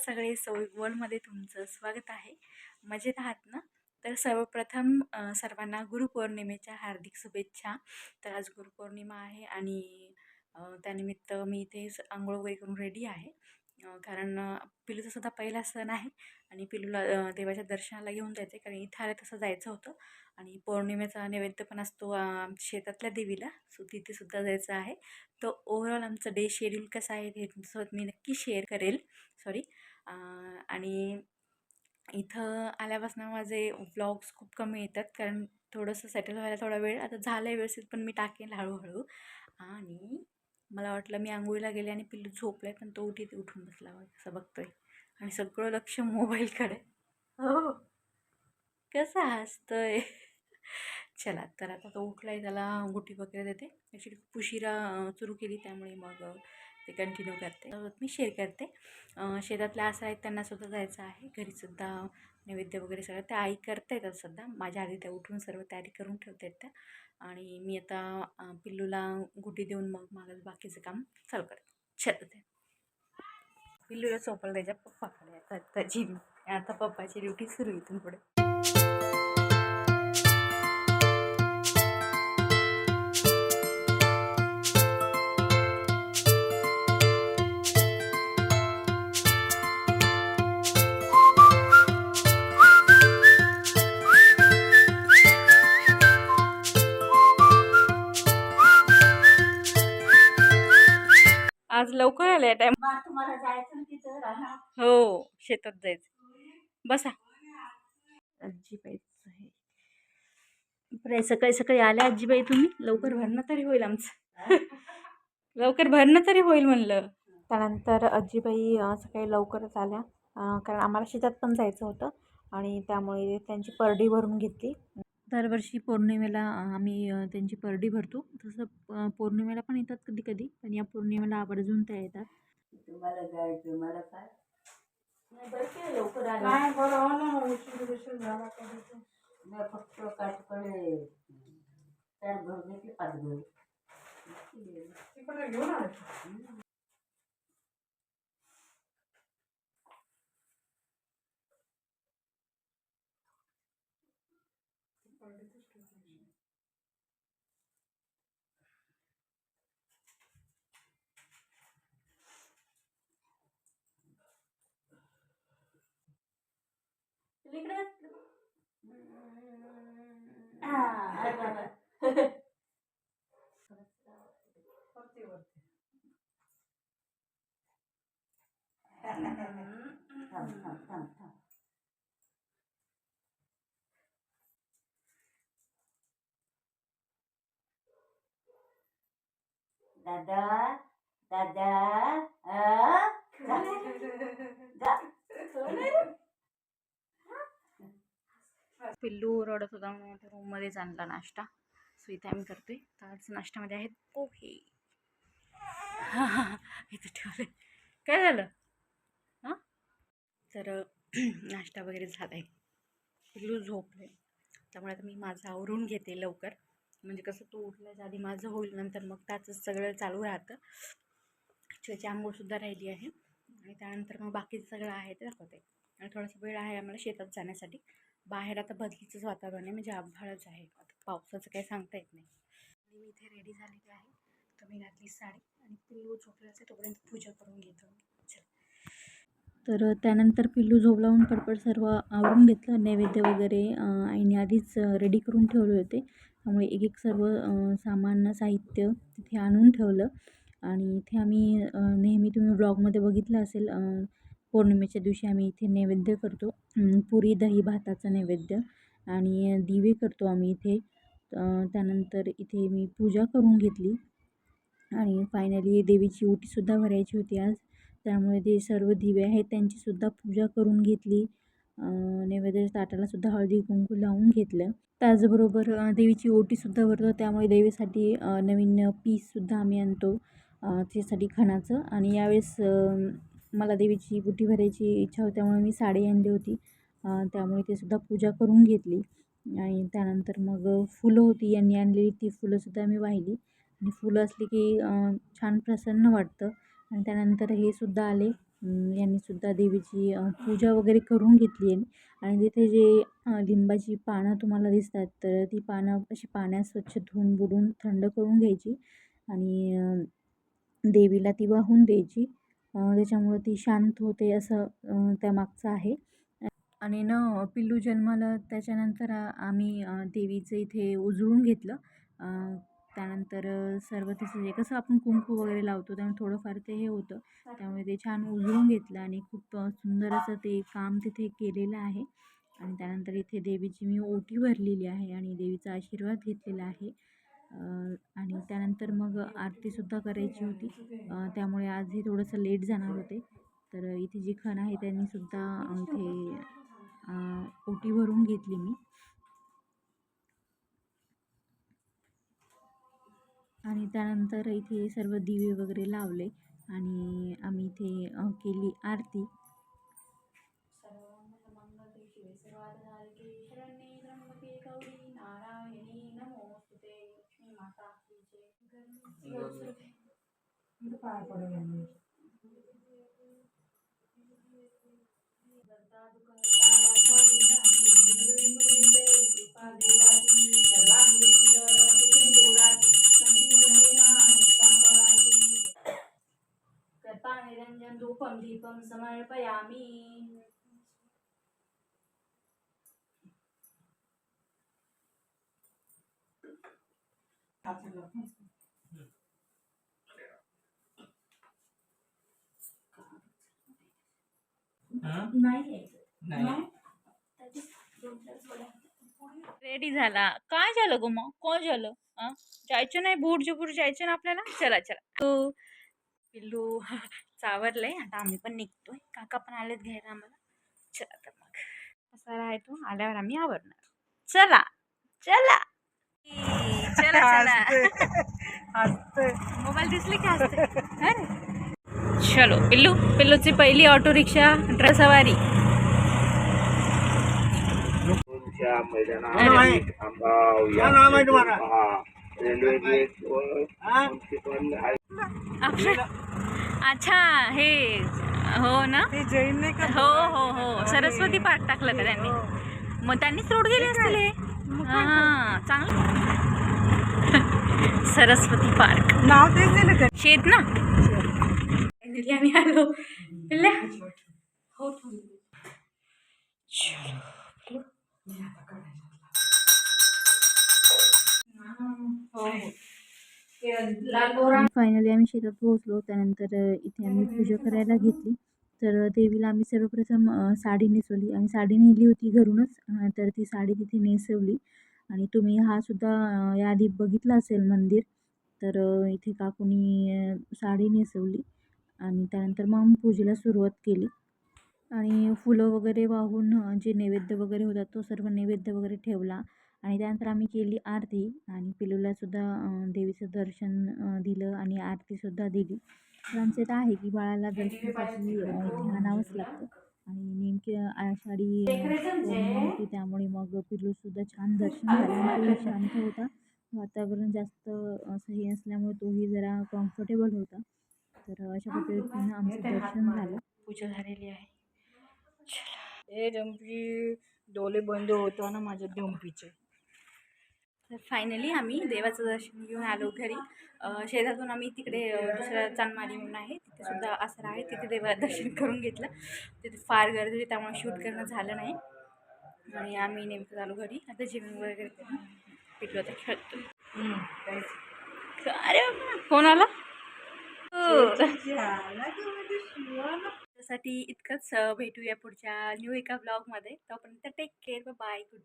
सगळे सौविक वर्ल्डमध्ये तुमचं स्वागत आहे. मजेत आहात ना? तर सर्वप्रथम सर्वांना गुरुपौर्णिमेच्या हार्दिक शुभेच्छा. तर आज गुरुपौर्णिमा आहे आणि त्यानिमित्त मी इथे आंघोळ वगैरे करून रेडी आहे. कारण पिलूचा सुद्धा पहिला सण आहे आणि पिलूला देवाच्या दर्शनाला घेऊन जायचं आहे कारण इथं आलं तसं जायचं होतं. आणि पौर्णिमेचा नैवेद्य पण असतो शेतातल्या देवीला. सो तिथेसुद्धा जायचं आहे. तर ओव्हरऑल आमचं डे शेड्यूल कसं आहे हे तुमच्यासोबत मी नक्की शेअर करेल. सॉरी आणि इथं आल्यापासून माझे व्लॉग्स खूप कमी येतात कारण थोडंसं सेटल व्हायला थोडा वेळ आता झालं आहे व्यवस्थित पण मी टाकेल हळूहळू. आणि मला वाटलं मी आंघोळीला गेले आणि पिल्लू झोपलं पण तो उठीत उठून बसला असं बघतोय. आणि सगळं लक्ष मोबाईलकडे. हो. कसं हसतोय. चला तर आता तो उठला आहे त्याला गुटी वगैरे देते. ॲक्च्युली खूप उशिरा सुरू केली त्यामुळे मग ते कंटिन्यू करते. मी शेअर करते. शेतातल्या आसरा आहेत त्यांनासुद्धा जायचं आहे. घरीसुद्धा नैवेद्य वगैरे सगळं त्या आई करता येतात सध्या माझ्या आधी त्या उठून सर्व तयारी करून ठेवतात त्या आणि मी आता पिल्लूला गुटी देऊन मग माझं बाकीचं काम चालू करते. चल पिल्लूला सोपल त्याच्या पप्पाकडे. आता त्याची आता पप्पाची ड्युटी सुरू इथून पुढे. लवकर आले टाइम तुम्हाला जायचं तिथं हो शेतात जायचं. बसा. आजीबाईच आहे बरं सकाळी सकाळी आल्या आजीबाई तुम्ही? लवकर भरणं तरी होईल आमचं. लवकर भरणं तरी होईल म्हणलं. त्यानंतर आजीबाई सकाळी लवकरच आल्या. कारण आम्हाला शेतात पण जायचं होतं आणि त्यामुळे त्यांची परडी भरून घेतली. दरवर्षी पौर्णिमेला आम्ही त्यांची परडी भरतो. तसं पौर्णिमेला पण येतात कधी कधी पण या पौर्णिमेला आवर्जून त्या येतात. तुम्हाला जायचं मला काय? लवकर नाही बरं ना उशीर उशीर झाला कधी मी फक्त काठकडे चार घर घेतले पाच घर तिकडे घेऊन आले already. Ah, दादा दादा आ? जा. पिल्लू रडत होता म्हणून त्या रूममध्येच आणला नाश्ता. सो इथे आम्ही करतोय. तर आज नाश्त्यामध्ये आहेत पोहे. इथे ठेवले काय झालं? हां? तर नाश्ता वगैरे झाला आहे पिल्लू झोपले त्यामुळे आता मी माझं आवरून घेते लवकर. म्हणजे कसं तू उठल्याच्या आधी माझं होईल नंतर मग त्याचं सगळं चालू राहतं. त्याची आंघोळसुद्धा राहिली आहे. आणि त्यानंतर मग बाकीचं सगळं आहे ते दाखवते. आणि थोडासा वेळ आहे आम्हाला शेतात जाण्यासाठी. बाहेर आता बदलीचंच वातावरण आहे. म्हणजे आभाळच आहे. आता पावसाचं काही सांगता येत नाही. आणि मी इथे रेडी झालेली आहे. तर मी घातली साडी आणि पिल्लू झोपल्याचं तोपर्यंत पूजा करून घेतो. तर त्यानंतर पिल्लू झोपलावून पडपड सर्व आवरून घेतलं नैवेद्य वगैरे अं, आईने आधीच रेडी करून ठेवले होते. त्यामुळे एक एक सर्व सामान साहित्य तिथे आणून ठेवलं. आणि इथे आम्ही नेहमी तुम्ही ब्लॉगमध्ये बघितलं असेल पौर्णिमेच्या दिवशी आम्ही इथे नैवेद्य करतो. पुरी दही भाताचा नैवेद्य आणि दिवे करतो आम्ही इथे. त्यानंतर इथे मी पूजा करून घेतली. आणि फायनली देवीची ओटीसुद्धा भरायची होती आज. त्यामुळे ते सर्व दिवे आहेत. त्यांचीसुद्धा पूजा करून घेतली. नैवेद्य ताटालासुद्धा हळदी कुंकू लावून घेतलं. त्याचबरोबर देवीची ओटीसुद्धा भरतो. त्यामुळे देवीसाठी नवीन पीससुद्धा आम्ही आणतो. त्यासाठी खणाचं. आणि यावेळेस मला देवीची बुटी भरायची इच्छा होती. त्यामुळे मी साडी आणली होती. त्यामुळे ते सुद्धा पूजा करून घेतली. आणि त्यानंतर मग फुलं होती. यांनी आणलेली ती फुलंसुद्धा मी वाहिली. आणि फुलं असली की छान प्रसन्न वाटतं. आणि त्यानंतर हे सुद्धा आले. यांनी यांनीसुद्धा देवीची पूजा वगैरे करून घेतली आहे. आणि तिथे जे लिंबाची पानं तुम्हाला दिसतात तर ती पानं अशी पाण्यात स्वच्छ धुवून बुडून थंड करून घ्यायची. आणि देवीला ती वाहून द्यायची. त्याच्यामुळं ती शांत होते असं त्यामागचं आहे. आणि न पिल्लू जन्माला त्याच्यानंतर आम्ही देवीचं इथे उजळून घेतलं. त्यानंतर सर्व तिचं जे कसं आपण कुंकू वगैरे लावतो त्यामुळे थोडंफार ते हे होतं. त्यामुळे ते छान उजळून घेतलं आणि खूप सुंदर असं ते काम तिथे केलेलं आहे. आणि त्यानंतर इथे देवीची मी ओटी भरलेली आहे आणि देवीचा आशीर्वाद घेतलेला आहे. आणि त्यानंतर मग आरतीसुद्धा करायची होती. त्यामुळे आजही थोडंसं लेट जाणार होते. तर इथे जी खण आहे त्यांनीसुद्धा इथे ओटी भरून घेतली मी. आणि त्यानंतर इथे सर्व दिवे वगैरे लावले आणि आम्ही इथे केली आरती. दीपं समर्पयामि रेडी झाला. काय झालं ग मग? काय झालं? हं? जायचं नाही? बूट जुबूर जायचं ना आपल्याला? चला चला. तो पिल्लू चावरलंय आता आम्ही पण निघतोय. काका पण आलेत घ्यायला आम्हाला. चला तर मग. कसा आहे तो? आल्यावर आम्ही आवरणार. चला. चला. चला चला. मोबाईल दिसले का चलो पिल्लू. पिल्लूची पहिली ऑटो रिक्षा ड्रेस सवारी च्या अरे. मैदानात खांबाव या काय नाव आहे तुम्हाला? पहा. रेल्वे गेटवर हा? म्युन्सिपल हाय- आपलं अच्छा हे हो ना? ते जैन नाही का हो हो हो. सरस्वती पार्क टाकलं का त्यांनी? मग त्यांनीच रोड गेले असतील हे. हा चांगलं. सरस्वती पार्क. नाव तेच दिलं का शेत ना? आम्ही आलो. पिल्ल्या. हो फायनली आम्ही शेतात पोहोचलो. त्यानंतर इथे आम्ही पूजा करायला घेतली. तर देवीला आम्ही सर्वप्रथम साडी नेसवली. आम्ही साडी नेली होती घरूनच तर ती साडी तिथे नेसवली. आणि तुम्ही हा सुद्धा याआधी बघितला असेल मंदिर. तर इथे काकूनी साडी नेसवली. आणि त्यानंतर मग आम्ही पूजेला सुरुवात केली. आणि फुलं वगैरे वाहून जे नैवेद्य वगैरे होता तो सर्व नैवेद्य वगैरे ठेवला. आणि त्यानंतर आम्ही केली आरती आणि पिलूलासुद्धा देवीचं दर्शन दिलं आणि आरतीसुद्धा दिली. तर आमचं तर आहे की बाळाला दर्शनासाठी अ, इथे आणावंच लागतं. आणि नेमकी आषाढी होती त्यामुळे मग पिल्लूसुद्धा छान दर्शन झालं. शांत होता. वातावरण जास्त असं हे असल्यामुळे तोही जरा कम्फर्टेबल होता. तर अशा पद्धतीनं आमचं दर्शन झालं. पूजा झालेली आहे. ए डंपी डोले बंद होतो ना माझ्या डंपीचे तर फायनली आम्ही देवाचं दर्शन घेऊन आलो घरी. शेतातून आम्ही तिकडे दुसऱ्या चांदमारी म्हणून आहे तिथे सुद्धा आसरा आहे तिथे देवा दर्शन करून घेतलं. तिथे फार गर्दी होती त्यामुळे शूट करणं झालं नाही. आणि आम्ही नेमकं आलो घरी. आता जेवण वगैरे करून पिटलो आता खेळतो. अरे फोन आला? हो. त्यासाठी इतकंच भेटूया पुढच्या न्यू एका ब्लॉगमध्ये तोपर्यंत टेक केअर बाय गुड